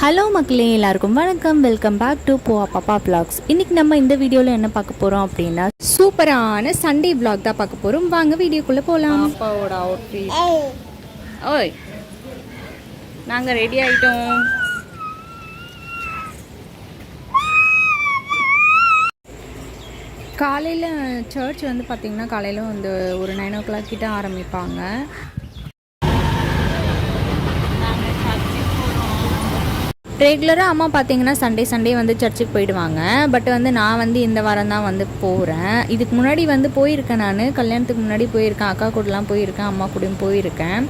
Hello மக்களே எல்லாருக்கும் வணக்கம். வெல்கம் பேக் டு போ பாப்பா பிளாக்ஸ் இன்னைக்கு நம்ம இந்த வீடியோவில் என்ன பார்க்க போகிறோம் அப்படின்னா சூப்பரான சண்டே vlog தான் பார்க்க போகிறோம் வாங்க வீடியோக்குள்ளே போகலாம் பாப்பாவோட அவுட்ஃபிட் ஓய் நாங்கள் ரெடி ஆகிட்டோம் காலையில் சர்ச் வந்து பார்த்திங்கன்னா காலையில் வந்து ஒரு நைன் ஓ கிளாக் கிட்ட ஆரம்பிப்பாங்க. ரெகுலராக அம்மா பார்த்தீங்கன்னா சண்டே சண்டே வந்து சர்ச்சுக்கு போயிடுவாங்க. பட் வந்து நான் வந்து இந்த வாரம் தான் வந்து போகிறேன் இதுக்கு முன்னாடி வந்து போயிருக்கேன் நான். கல்யாணத்துக்கு முன்னாடி போயிருக்கேன். அக்கா கூடலாம் போயிருக்கேன். அம்மா கூடயும் போயிருக்கேன்.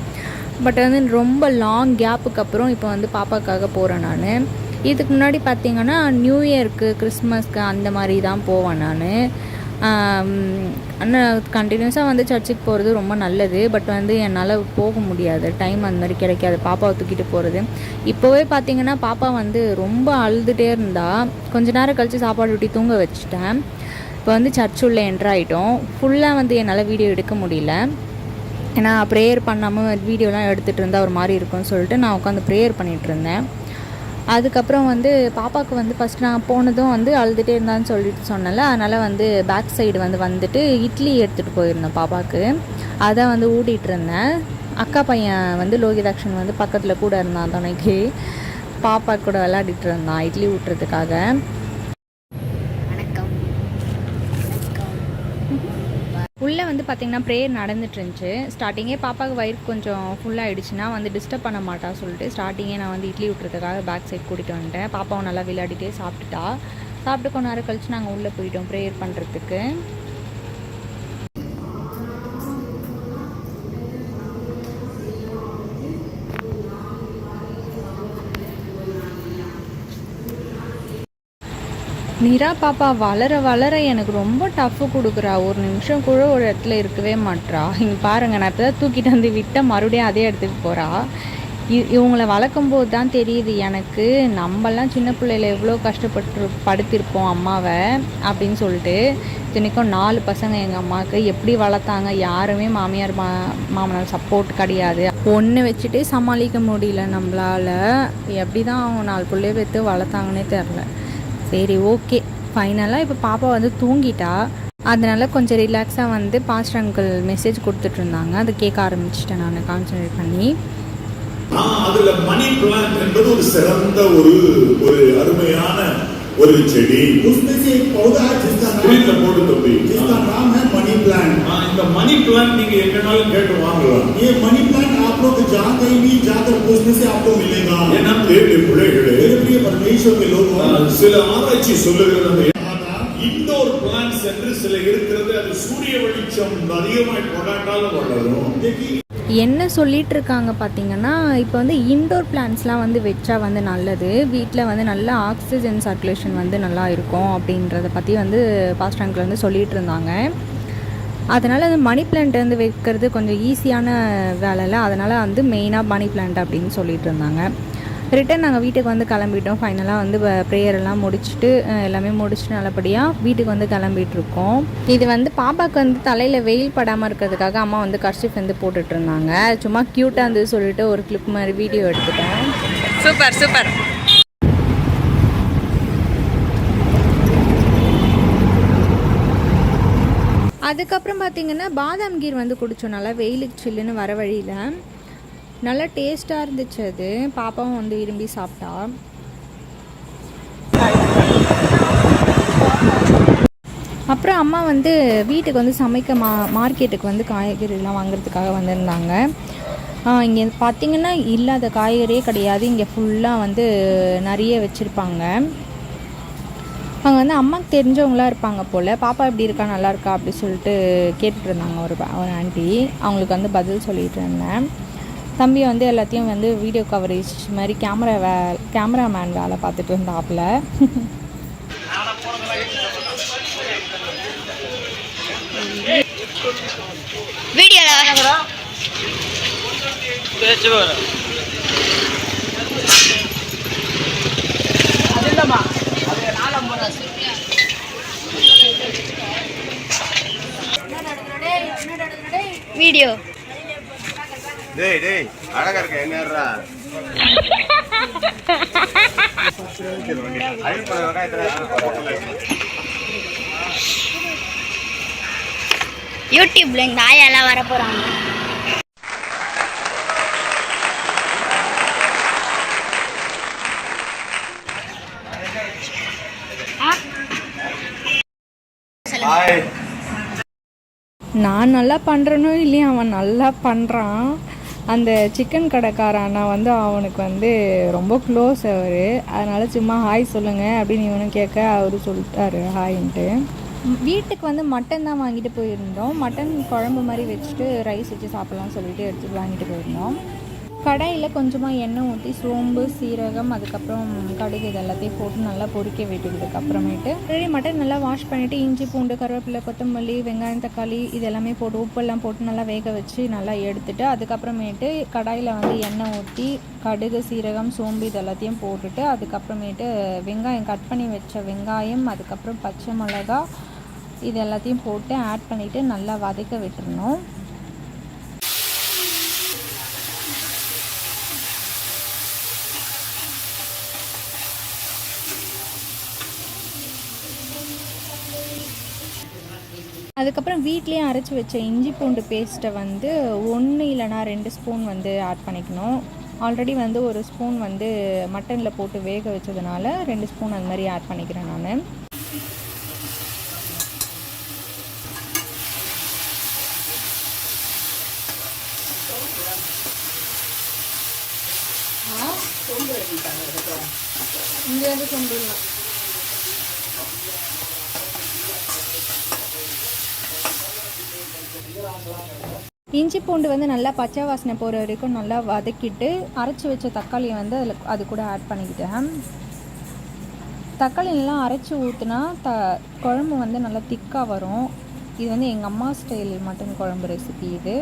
பட் வந்து ரொம்ப லாங் கேப்புக்கு அப்புறம் இப்போ வந்து பாப்பாக்காக போகிறேன் நான். இதுக்கு முன்னாடி பார்த்தீங்கன்னா நியூ இயர்க்கு கிறிஸ்மஸ்க்கு அந்த மாதிரி தான் போவேன் நான். ஆனால் கண்டினியூஸாக வந்து சர்ச்சுக்கு போகிறது ரொம்ப நல்லது. பட் வந்து என்னால் போக முடியாது. டைம் அந்த மாதிரி கிடைக்காது. பாப்பாவை தூக்கிட்டு போகிறது இப்போவே பார்த்தீங்கன்னா பாப்பா வந்து ரொம்ப அழுதுகிட்டே இருந்தா கொஞ்ச நேரம் கழித்து சாப்பாடு ஊட்டி தூங்க வச்சுட்டேன். இப்போ வந்து சர்ச் உள்ளே என்ட்ரு ஆகிட்டோம் ஃபுல்லாக வந்து என்னால் வீடியோ எடுக்க முடியல. ஏன்னா ப்ரேயர் பண்ணாமல் வீடியோலாம் எடுத்துகிட்டு இருந்தால் ஒரு மாதிரி இருக்கும்னு சொல்லிட்டு நான் உட்காந்து ப்ரேயர் பண்ணிகிட்டு இருந்தேன். அதுக்கப்புறம் வந்து பாப்பாவுக்கு வந்து ஃபஸ்ட் நான் போனதும் வந்து அழுதுகிட்டே இருந்தான்னு சொல்லிட்டு சொன்னல அதனால் வந்து பேக் சைடு வந்து வந்துட்டு இட்லி எடுத்துகிட்டு போயிருந்தோம் பாப்பாவுக்கு அதை வந்து ஊட்டிகிட்டு இருந்தேன். அக்கா பையன் வந்து லோகிதாக்ஷன் வந்து பக்கத்தில் கூட இருந்தான் துணைக்கு பாப்பா கூட விளையாடிட்டு இருந்தான் இட்லி ஊட்டுறதுக்காக. உள்ளே வந்து பார்த்திங்கன்னா ப்ரேயர் நடந்துட்டு இருந்துச்சு ஸ்டார்டிங்கே பாப்பாவுக்கு வயிறு கொஞ்சம் ஃபுல்லாகிடுச்சுன்னா வந்து டிஸ்டர்ப் பண்ண மாட்டா சொல்லிட்டு ஸ்டார்டிங்கே நான் வந்து இட்லி விட்டுறதுக்காக பேக் சைட் கூட்டிகிட்டு வந்துட்டேன். பாப்பாவும் நல்லா விளையாடிட்டே சாப்பிட்டுட்டா. சாப்பிட்டு கொஞ்ச நேரம் கழிச்சு நாங்கள் உள்ளே போயிட்டோம் ப்ரேயர் பண்ணுறதுக்கு நிரா பாப்பா வளர வளர எனக்கு ரொம்ப டஃப்பு கொடுக்குறா. ஒரு நிமிஷம் கூட ஒரு இடத்துல இருக்கவே மாட்றா. இங்கே பாருங்க நான் இப்போ தான் தூக்கிட்டு வந்து விட்ட மறுபடியும் அதே இடத்துக்கு போகிறா இவங்களை வளர்க்கும் போது தான் தெரியுது எனக்கு. நம்மலாம் சின்ன பிள்ளையில எவ்வளோ கஷ்டப்பட்டு படுத்திருப்போம் அம்மாவை அப்படின்னு சொல்லிட்டு. இத்தனைக்கும் நாலு பசங்க எங்கள் அம்மாவுக்கு எப்படி வளர்த்தாங்க யாருமே மாமியார் மா மாமனார் சப்போர்ட் கிடையாது. ஒன்று வச்சுட்டே சமாளிக்க முடியல நம்மளால். எப்படி தான் அவங்க நாலு பிள்ளைய வைத்து வளர்த்தாங்கன்னே தெரில சரி ஓகே ஃபைனலாக இப்போ பாப்பா வந்து தூங்கிட்டா. அதனால கொஞ்சம் ரிலாக்ஸாக வந்து பாஸ்டர் அங்கிள் மெசேஜ் கொடுத்துட்ருந்தாங்க அதை கேட்க ஆரம்பிச்சிட்டேன் நான் கான்சன்ட்ரேட் பண்ணி. அதில் மணி பிளான்ட் என்பது ஒரு சிறந்த ஒரு ஒரு ஒரு செடி उसमें से एक पौधा है जिसका ஸ்கிரீன்ல नाम போட்டு தம்பி जिसका नाम है मनी प्लांट ஆஹ் இந்த மணி பிளான்ட் நீங்க எங்கனாலும் கேட்டு வாங்கலாம் ये मनी प्लांट आप लोग जहाँ कहीं भी जाकर पूछने से आपको मिलेगा ஏன்னா தேவைய பிள்ளைகளே मेरे प्रिय परमेश्वर के लोगों ஆஹ் சில ஆராய்ச்சி சொல்லுகிறது இண்டோர் பிளான்ட்ஸ் என்று சில இருக்கிறது அது சூரிய வெளிச்சம் அதிகமாய் கொண்டாட்டாலும் வளரும் देखिए என்ன சொல்லிகிட்டு இருக்காங்க பார்த்தீங்கன்னா இப்போ வந்து இன்டோர் பிளான்ட்ஸ்லாம் வந்து வச்சா வந்து நல்லது. வீட்டில் வந்து நல்ல ஆக்சிஜன் சர்க்குலேஷன் வந்து நல்லா இருக்கும் அப்படின்றத பற்றி வந்து பாஸ்ட் ரேங்கில் வந்து சொல்லிகிட்டு இருந்தாங்க அதனால் அந்த மணி பிளான்ட் வந்து வைக்கிறது கொஞ்சம் ஈஸியான வேலைல அதனால் வந்து மெயினாக மணி பிளான்ட் அப்படின்னு சொல்லிகிட்டு இருந்தாங்க ரிட்டன் நாங்கள் வீட்டுக்கு வந்து கிளம்பிட்டோம். ஃபைனலாக வந்து ப்ரேயர் எல்லாம் முடிச்சுட்டு எல்லாமே முடிச்சுட்டு நல்லபடியாக வீட்டுக்கு வந்து கிளம்பிட்டு இருக்கோம் இது வந்து பாப்பாவுக்கு வந்து தலையில் வெயில் படாமல் இருக்கிறதுக்காக அம்மா வந்து கர்ஷிப் வந்து போட்டுட்டு இருந்தாங்க சும்மா க்யூட்டாக இருந்து சொல்லிட்டு ஒரு கிளிப் மாதிரி வீடியோ எடுத்துட்டேன். Super super. அதுக்கப்புறம் பார்த்தீங்கன்னா பாதாம் கீர் வந்து குடித்தோம் நல்லா வெயிலுக்கு சில்லுன்னு வர வழியில். நல்லா டேஸ்ட்டாக இருந்துச்சு அது. பாப்பாவும் வந்து விரும்பி சாப்பிட்டா. அப்புறம் அம்மா வந்து வீட்டுக்கு வந்து சமைக்க மா மார்க்கெட்டுக்கு வந்து காய்கறிலாம் வாங்குறதுக்காக வந்திருந்தாங்க. இங்கே பார்த்தீங்கன்னா இல்லாத காய்கறியே கிடையாது. இங்கே ஃபுல்லாக வந்து நிறைய வச்சுருப்பாங்க. அங்கே வந்து அம்மாவுக்கு தெரிஞ்சவங்களா இருப்பாங்க போல். பாப்பா எப்படி இருக்கா நல்லா இருக்கா அப்படி சொல்லிட்டு கேட்டுட்ருந்தாங்க ஒரு ஒரு ஆண்டி அவங்களுக்கு வந்து பதில் சொல்லிகிட்டு இருந்தேன். தம்பி வந்து எல்லாத்தையும் வந்து வீடியோ கவரேஜ் மாதிரி கேமரா வே கேமராமேன் வேலை பார்த்துட்டு இருந்தாப்புல. வீடியோ. டேய் டேய் அழகா இருக்க என்னடா யூடியூப்ல இந்த ஆயாலாம் வர போறாங்க. நான் நல்லா பண்ணுறனோ இல்லையா? அவன் நல்லா பண்ணுறான் அந்த சிக்கன் கடைக்கார அண்ணா வந்து அவனுக்கு வந்து ரொம்ப க்ளோஸ் அவர். அதனால் சும்மா ஹாய் சொல்லுங்கள் அப்படின்னு இவனும் கேட்க அவர் சொல்லிட்டாரு ஹாய்ன்ட்டு வீட்டுக்கு வந்து மட்டன் தான் வாங்கிட்டு போயிருந்தோம். மட்டன் குழம்பு மாதிரி வச்சுட்டு ரைஸ் வச்சு சாப்பிட்லாம்னு சொல்லிட்டு எடுத்துட்டு வாங்கிட்டு போயிருந்தோம். கடாயில் கொஞ்சமாக எண்ணெய் ஊற்றி சோம்பு சீரகம் அதுக்கப்புறம் கடுகு இது எல்லாத்தையும் போட்டு நல்லா பொரிக்க விட்டுக்கிறதுக்கு அப்புறமேட்டு ஆல்ரெடி மட்டன் நல்லா வாஷ் பண்ணிவிட்டு இஞ்சி பூண்டு கருவேப்பிலை கொத்தமல்லி வெங்காயம் தக்காளி இது எல்லாமே போட்டு உப்பெல்லாம் போட்டு நல்லா வேக வச்சு நல்லா எடுத்துட்டு அதுக்கப்புறமேட்டு கடாயில் வந்து எண்ணெய் ஊற்றி கடுகு சீரகம் சோம்பு இது எல்லாத்தையும் போட்டுட்டு அதுக்கப்புறமேட்டு வெங்காயம் கட் பண்ணி வச்ச வெங்காயம் அதுக்கப்புறம் பச்சை மிளகா இது எல்லாத்தையும் போட்டு ஆட் பண்ணிவிட்டு நல்லா வதக்க விட்டுருணும் அதுக்கப்புறம் வீட்லேயே அரைச்சி வச்ச இஞ்சி பூண்டு பேஸ்ட்டை வந்து ஒன்று இல்லைனா ரெண்டு ஸ்பூன் வந்து ஆட் பண்ணிக்கணும். ஆல்ரெடி வந்து ஒரு ஸ்பூன் வந்து மட்டனில் போட்டு வேக வச்சதுனால ரெண்டு ஸ்பூன் அந்த மாதிரி ஆட் பண்ணிக்கிறேன் நான். இங்கே வந்து கொண்டுடலாம் இஞ்சி பூண்டு வந்து நல்லா பச்சை வாசனை போகிற வரைக்கும் நல்லா வதக்கிட்டு அரைச்சி வச்ச தக்காளியை வந்து அதில் அது கூட ஆட் பண்ணிக்கிட்டேன். தக்காளியெல்லாம் அரைச்சி ஊற்றுனா த குழம்பு வந்து நல்லா திக்காக வரும். இது வந்து எங்கள் அம்மா ஸ்டைல் மட்டன் குழம்பு ரெசிபி இது.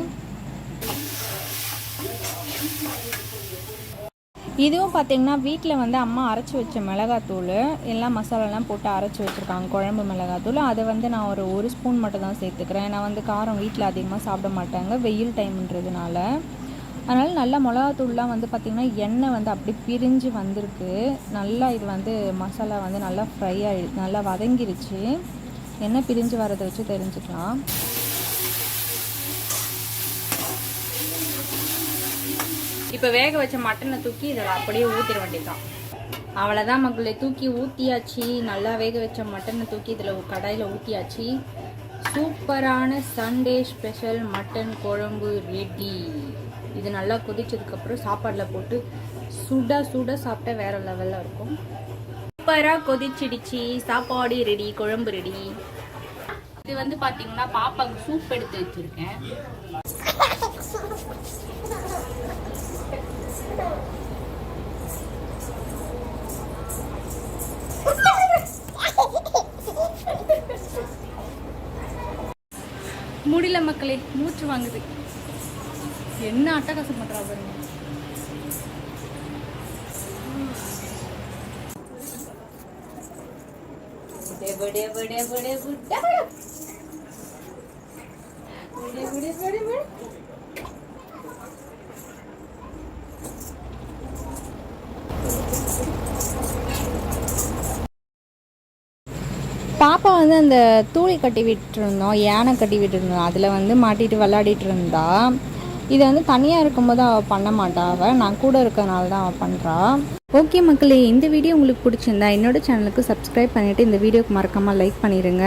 இதுவும் பார்த்தீங்கன்னா வீட்டில் வந்து அம்மா அரைச்சி வச்ச மிளகாத்தூள் எல்லாம் மசாலாலாம் போட்டு அரைச்சி வச்சுருக்காங்க. குழம்பு மிளகாத்தூள். அதை வந்து நான் ஒரு ஒரு ஸ்பூன் மட்டும் தான் சேர்த்துக்கிறேன். நான் வந்து காரம் வீட்டில் அதிகமாக சாப்பிட மாட்டாங்க. வெயில் டைம்ன்றதுனால. அதனால் நல்லா மிளகாத்தூள்லாம் வந்து பார்த்திங்கன்னா எண்ணெய் வந்து அப்படி பிரிஞ்சு வந்திருக்கு. நல்லா இது வந்து மசாலா வந்து நல்லா ஃப்ரை ஆகி நல்லா வதங்கிருச்சு. எண்ணெய் பிரிஞ்சு வரதை வச்சு தெரிஞ்சுக்கலாம். இப்போ வேக வச்ச மட்டனை தூக்கி இதில் அப்படியே ஊற்றிட வேண்டியதுதான். அவ்வளோதான் மக்களை தூக்கி ஊற்றியாச்சு நல்லா வேக வச்ச மட்டனை தூக்கி இதில் கடாயில் ஊற்றியாச்சு சூப்பரான சண்டே ஸ்பெஷல் மட்டன் குழம்பு ரெடி இது நல்லா கொதிச்சதுக்கப்புறம் சாப்பாடில் போட்டு சுட சுட சாப்பிட்டா வேற லெவலில் இருக்கும். சூப்பராக கொதிச்சிடுச்சு. சாப்பாடு ரெடி குழம்பு ரெடி இது வந்து பார்த்தீங்கன்னா பாப்பாவுக்கு சூப் எடுத்து வச்சுருக்கேன். முடியல மக்களே மூச்சு வாங்குது. என்ன அட்டகாசம் பண்றா பாருங்க. புடே, புடே, புடே, புடே, பாப்பா வந்து அந்த தூளி கட்டி விட்டுருந்தோம் யானை கட்டி விட்டுருந்தோம். அதில் வந்து மாட்டிட்டு விளையாடிட்டு இருந்தா. இதை வந்து தனியாக இருக்கும்போது அவள் பண்ண மாட்டா. அவள் நான் கூட இருக்கிறனால தான் அவள் பண்ணுறா ஓகே மக்களே இந்த வீடியோ உங்களுக்கு பிடிச்சிருந்தா என்னோட சேனலுக்கு சப்ஸ்கிரைப் பண்ணிவிட்டு இந்த வீடியோக்கு மறக்காமல் லைக் பண்ணிடுங்க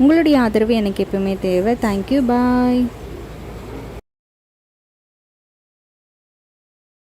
உங்களுடைய ஆதரவு எனக்கு எப்பவுமே தேவை. Thank you bye